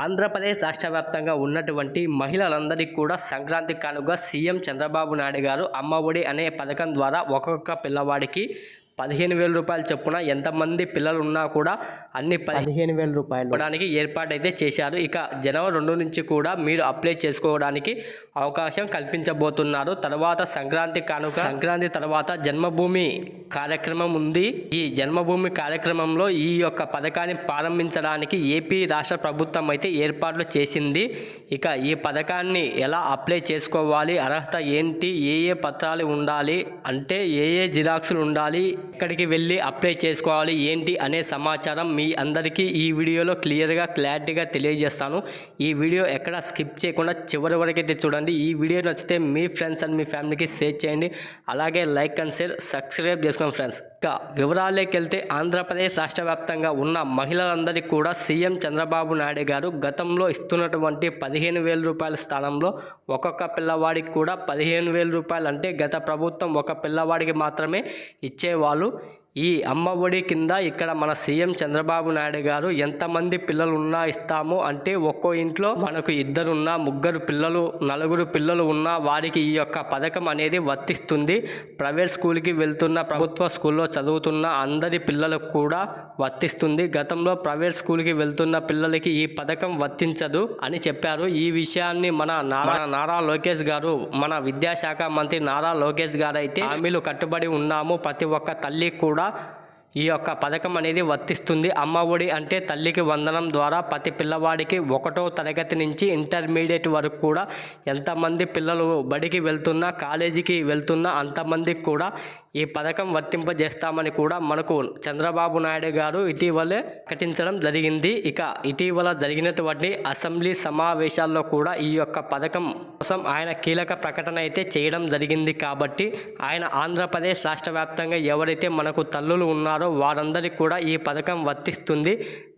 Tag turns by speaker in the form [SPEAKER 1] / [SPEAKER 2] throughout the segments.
[SPEAKER 1] ఆంధ్రప్రదేశ్ రాష్ట్ర వ్యాప్తంగా ఉన్నటువంటి మహిళలందరికీ కూడా సంక్రాంతి కానుక సీఎం చంద్రబాబు నాయుడు గారు అమ్మఒడి అనే పథకం ద్వారా ఒక్కొక్క పిల్లవాడికి పదిహేను వేల రూపాయలు చొప్పున ఎంతమంది పిల్లలు ఉన్నా కూడా అన్ని పదిహేను వేల రూపాయలు. ఇవ్వడానికి ఏర్పాటు అయితే చేశారు. ఇక జనవరి రెండు నుంచి కూడా మీరు అప్లై చేసుకోవడానికి అవకాశం కల్పించబోతున్నారు. తర్వాత సంక్రాంతి కానుక సంక్రాంతి తర్వాత జన్మభూమి కార్యక్రమం ఉంది. ఈ జన్మభూమి కార్యక్రమంలో ఈ యొక్క పథకాన్ని ప్రారంభించడానికి ఏపీ రాష్ట్ర ప్రభుత్వం అయితే ఏర్పాట్లు చేసింది. ఇక ఈ పథకాన్ని ఎలా అప్లై చేసుకోవాలి? అర్హత ఏంటి? ఏ ఏ పత్రాలు ఉండాలి? అంటే ఏ ఏ జిరాక్సులు ఉండాలి? ఎక్కడికి వెళ్ళి అప్లై చేసుకోవాలి? ఏంటి? అనే సమాచారం మీ అందరికీ ఈ వీడియోలో క్లియర్గా క్లారిటీగా తెలియజేస్తాను. ఈ వీడియో ఎక్కడ స్కిప్ చేయకుండా చివరి వరకు అయితే చూడండి. ఈ వీడియో నచ్చితే మీ ఫ్రెండ్స్ అండ్ మీ ఫ్యామిలీకి షేర్ చేయండి. అలాగే లైక్ అండ్ షేర్ సబ్స్క్రైబ్ చేసుకోండి. ఫ్రెండ్స్. ఇక వివరాల్లోకి వెళ్తే ఆంధ్రప్రదేశ్ రాష్ట్ర వ్యాప్తంగా ఉన్న మహిళలందరికీ కూడా సీఎం చంద్రబాబు నాయుడు గారు గతంలో ఇస్తున్నటువంటి పదిహేను వేల రూపాయల స్థానంలో ఒక్కొక్క పిల్లవాడికి కూడా పదిహేను వేల రూపాయలు అంటే గత ప్రభుత్వం ఒక పిల్లవాడికి మాత్రమే ఇచ్చేవాళ్ళు. ఈ అమ్మ ఒడి కింద ఇక్కడ మన సీఎం చంద్రబాబు నాయుడు గారు ఎంతమంది పిల్లలు ఉన్నా ఇస్తాము అంటే ఒక్కో ఇంట్లో మనకు ఇద్దరున్నా ముగ్గురు పిల్లలు నలుగురు పిల్లలు ఉన్నా వారికి ఈ యొక్క పథకం అనేది వర్తిస్తుంది. ప్రైవేట్ స్కూల్కి వెళ్తున్న ప్రభుత్వ స్కూల్లో చదువుతున్న అందరి పిల్లలకు కూడా వర్తిస్తుంది. గతంలో ప్రైవేట్ స్కూల్కి వెళ్తున్న పిల్లలకి ఈ పథకం వర్తించదు అని చెప్పారు. ఈ విషయాన్ని మన నారా నారా లోకేష్ గారు మన విద్యాశాఖ మంత్రి నారా లోకేష్ గారు అయితే హామీలు కట్టుబడి ఉన్నాము. ప్రతి ఒక్క తల్లి కూడా ఈ యొక్క పథకం అనేది వర్తిస్తుంది. అమ్మ ఒడి అంటే తల్లికి వందనం ద్వారా ప్రతి పిల్లవాడికి ఒకటో తరగతి నుంచి ఇంటర్మీడియట్ వరకు కూడా ఎంతమంది పిల్లలు బడికి వెళ్తున్నా కాలేజీకి వెళ్తున్నా అంతమందికి కూడా ఈ పథకం వర్తింపజేస్తామని కూడా మనకు చంద్రబాబు నాయుడు గారు ఇటీవలే ప్రకటించడం జరిగింది. ఇక ఇటీవల జరిగినటువంటి అసెంబ్లీ సమావేశాల్లో కూడా ఈ యొక్క పథకం కోసం ఆయన కీలక ప్రకటన అయితే చేయడం జరిగింది కాబట్టి ఆయన ఆంధ్రప్రదేశ్ రాష్ట్ర వ్యాప్తంగా ఎవరైతే మనకు తల్లులు ఉన్నారో వారందరికీ కూడా ఈ పథకం వర్తిస్తుంది.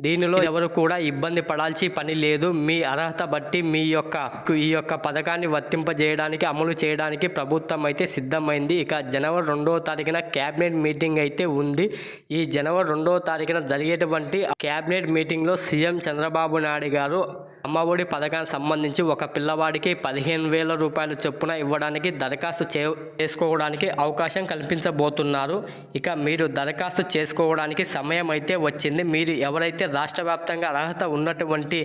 [SPEAKER 1] దీనిలో ఎవరు కూడా ఇబ్బంది పడాల్సి పని లేదు. మీ అర్హత బట్టి మీ యొక్క ఈ యొక్క పథకాన్ని వర్తింపజేయడానికి అమలు చేయడానికి ప్రభుత్వం అయితే సిద్ధమైంది. ఇక జనవరి రెండో తారీఖున క్యాబినెట్ మీటింగ్ అయితే ఉంది. ఈ జనవరి రెండవ తారీఖున జరిగేటువంటి క్యాబినెట్ మీటింగ్లో సీఎం చంద్రబాబు నాయుడు గారు అమ్మఒడి పథకానికి సంబంధించి ఒక పిల్లవాడికి పదిహేను వేల రూపాయల చొప్పున ఇవ్వడానికి దరఖాస్తు చే చేసుకోవడానికి అవకాశం కల్పించబోతున్నారు. ఇక మీరు దరఖాస్తు చేసుకోవడానికి సమయం అయితే వచ్చింది. మీరు ఎవరైతే రాష్ట్ర వ్యాప్తంగా అర్హత ఉన్నటువంటి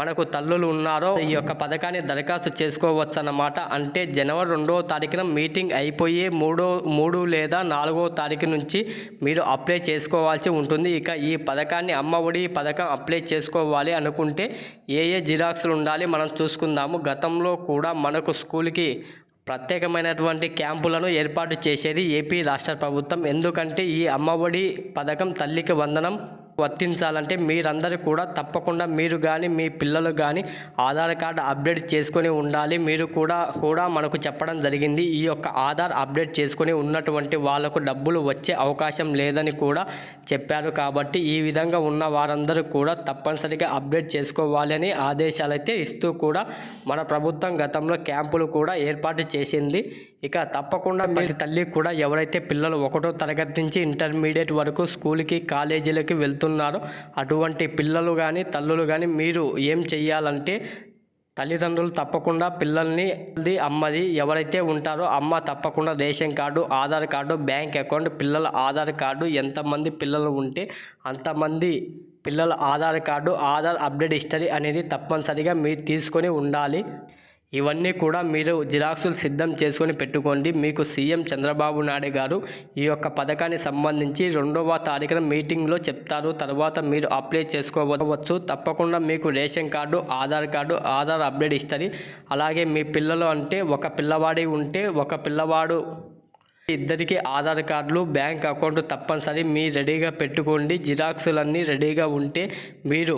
[SPEAKER 1] మనకు తల్లులు ఉన్నారో ఈ యొక్క పథకాన్ని దరఖాస్తు చేసుకోవచ్చు అన్నమాట అంటే జనవరి రెండవ తారీఖున మీటింగ్ అయిపోయి మూడో మూడు లేదా లేదా నాలుగో తారీఖు నుంచి మీరు అప్లై చేసుకోవాల్సి ఉంటుంది. ఇక ఈ పథకాన్ని అమ్మ ఒడి పథకం అప్లై చేసుకోవాలి అనుకుంటే ఏ ఏ జిరాక్స్లు ఉండాలి మనం చూసుకుందాము. గతంలో కూడా మనకు స్కూల్కి ప్రత్యేకమైనటువంటి క్యాంపులను ఏర్పాటు చేసేది ఏపీ రాష్ట్ర ప్రభుత్వం. ఎందుకంటే ఈ అమ్మఒడి పథకం తల్లికి వందనం వర్తించాలంటే మీరందరూ కూడా తప్పకుండా మీరు కానీ మీ పిల్లలు కానీ ఆధార్ కార్డు అప్డేట్ చేసుకొని ఉండాలి. మీరు కూడా కూడా మనకు చెప్పడం జరిగింది. ఈ యొక్క ఆధార్ అప్డేట్ చేసుకొని ఉన్నటువంటి వాళ్ళకు డబ్బులు వచ్చే అవకాశం లేదని కూడా చెప్పారు కాబట్టి ఈ విధంగా ఉన్న వారందరూ కూడా తప్పనిసరిగా అప్డేట్ చేసుకోవాలని ఆదేశాలైతే ఆదేశాలు అయితే ఇస్తూ కూడా మన ప్రభుత్వం గతంలో క్యాంపులు కూడా ఏర్పాటు చేసింది. ఇక తప్పకుండా మీ తల్లి కూడా ఎవరైతే పిల్లలు ఒకటో తరగతి నుంచి ఇంటర్మీడియట్ వరకు స్కూల్కి కాలేజీలకి వెళ్తున్నారో అటువంటి పిల్లలు కానీ తల్లులు కానీ మీరు ఏం చెయ్యాలంటే తల్లిదండ్రులు తప్పకుండా పిల్లల్ని అమ్మది ఎవరైతే ఉంటారో అమ్మ తప్పకుండా ration card Aadhaar card bank account పిల్లల ఆధార్ కార్డు ఎంతమంది పిల్లలు ఉంటే అంతమంది పిల్లల Aadhaar card Aadhaar update history అనేది తప్పనిసరిగా మీరు తీసుకొని ఉండాలి. ఇవన్నీ కూడా మీరు జిరాక్సులు సిద్ధం చేసుకొని పెట్టుకోండి. మీకు సీఎం చంద్రబాబు నాయుడు గారు ఈ యొక్క పథకానికి సంబంధించి రెండవ తారీఖున మీటింగ్లో చెప్తారు. తర్వాత మీరు అప్లై చేసుకోవచ్చు. తప్పకుండా మీకు ration card Aadhaar card Aadhaar update ఇస్తుంది అలాగే మీ పిల్లలు అంటే ఒక పిల్లవాడి ఉంటే ఒక పిల్లవాడు ఇద్దరికి ఆధార్ కార్డులు బ్యాంక్ అకౌంట్ తప్పనిసరి. మీ రెడీగా పెట్టుకోండి. జిరాక్సులన్నీ రెడీగా ఉంటే మీరు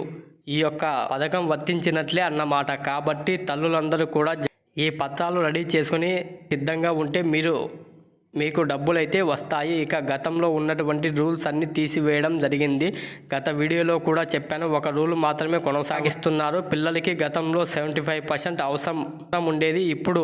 [SPEAKER 1] ఈ యొక్క పథకం వర్తించినట్లే అన్నమాట. కాబట్టి తల్లులందరూ కూడా ఈ పత్రాలు రెడీ చేసుకొని సిద్ధంగా ఉంటే మీరు మీకు డబ్బులు అయితే వస్తాయి. ఇక గతంలో ఉన్నటువంటి రూల్స్ అన్ని తీసివేయడం జరిగింది. గత వీడియోలో కూడా చెప్పాను ఒక రూల్ మాత్రమే కొనసాగిస్తున్నారు. పిల్లలకి గతంలో సెవెంటీ ఫైవ్ పర్సెంట్ అవసరం ఉండేది. ఇప్పుడు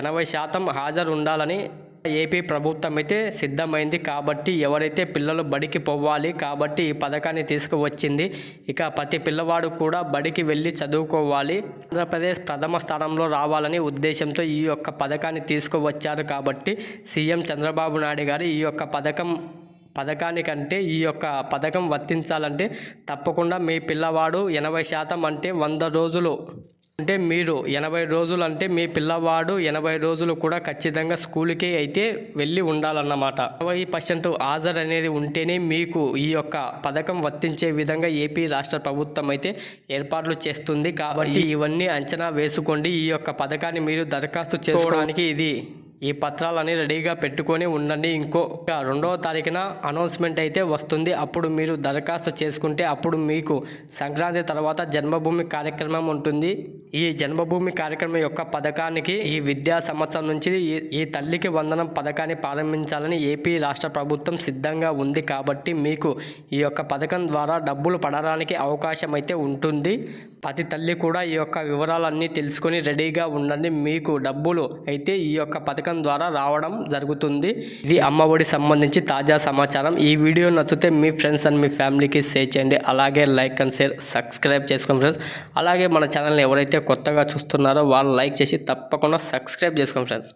[SPEAKER 1] ఎనభై శాతం హాజరు ఉండాలని ఏపీ ప్రభుత్వం అయితే సిద్ధమైంది కాబట్టి ఎవరైతే పిల్లలు బడికి పోవాలి కాబట్టి ఈ పథకాన్ని తీసుకువచ్చింది. ఇక ప్రతి పిల్లవాడు కూడా బడికి వెళ్ళి చదువుకోవాలి. ఆంధ్రప్రదేశ్ ప్రథమ స్థానంలో రావాలని ఉద్దేశంతో ఈ యొక్క పథకాన్ని తీసుకువచ్చారు కాబట్టి సీఎం చంద్రబాబు నాయుడు గారు ఈ యొక్క పథకం పథకానికంటే ఈ యొక్క పథకం వర్తించాలంటే తప్పకుండా మీ పిల్లవాడు ఎనభై శాతం అంటే వంద రోజులు అంటే మీరు ఎనభై రోజులు అంటే మీ పిల్లవాడు ఎనభై రోజులు కూడా ఖచ్చితంగా స్కూల్కి అయితే వెళ్ళి ఉండాలన్నమాట. ఇరవై పర్సెంట్ హాజరు అనేది ఉంటేనే మీకు ఈ యొక్క పథకం వర్తించే విధంగా ఏపీ రాష్ట్ర ప్రభుత్వం అయితే ఏర్పాట్లు చేస్తుంది. కాబట్టి ఇవన్నీ అంచనా వేసుకోండి. ఈ యొక్క పథకాన్ని మీరు దరఖాస్తు చేసుకోవడానికి ఇది ఈ పత్రాలని రెడీగా పెట్టుకొని ఉండండి. ఇంకో రెండవ తారీఖున అనౌన్స్మెంట్ అయితే వస్తుంది. అప్పుడు మీరు దరఖాస్తు చేసుకుంటే అప్పుడు మీకు సంక్రాంతి తర్వాత జన్మభూమి కార్యక్రమం ఉంటుంది. ఈ జన్మభూమి కార్యక్రమం యొక్క పథకానికి ఈ విద్యా సంవత్సరం నుంచి ఈ- ఈ తల్లికి వందనం పథకాన్ని ప్రారంభించాలని ఏపీ రాష్ట్ర ప్రభుత్వం సిద్ధంగా ఉంది కాబట్టి మీకు ఈ యొక్క పథకం ద్వారా డబ్బులు పడడానికి అవకాశం అయితే ఉంటుంది. ప్రతి తల్లి కూడా ఈ యొక్క వివరాలన్నీ తెలుసుకొని రెడీగా ఉండండి. మీకు డబ్బులు అయితే ఈ యొక్క పథకం పథకం ద్వారా రావడం జరుగుతుంది. ఇది అమ్మఒడి సంబంధించి తాజా సమాచారం. ఈ వీడియో నచ్చితే మీ ఫ్రెండ్స్ అండ్ మీ ఫ్యామిలీకి షేర్ చేయండి. అలాగే లైక్ అండ్ షేర్ సబ్స్క్రైబ్ చేసుకోండి ఫ్రెండ్స్. అలాగే మన ఛానల్ని ఎవరైతే కొత్తగా చూస్తున్నారో వాళ్ళు లైక్ చేసి తప్పకుండా సబ్స్క్రైబ్ చేసుకోండి ఫ్రెండ్స్.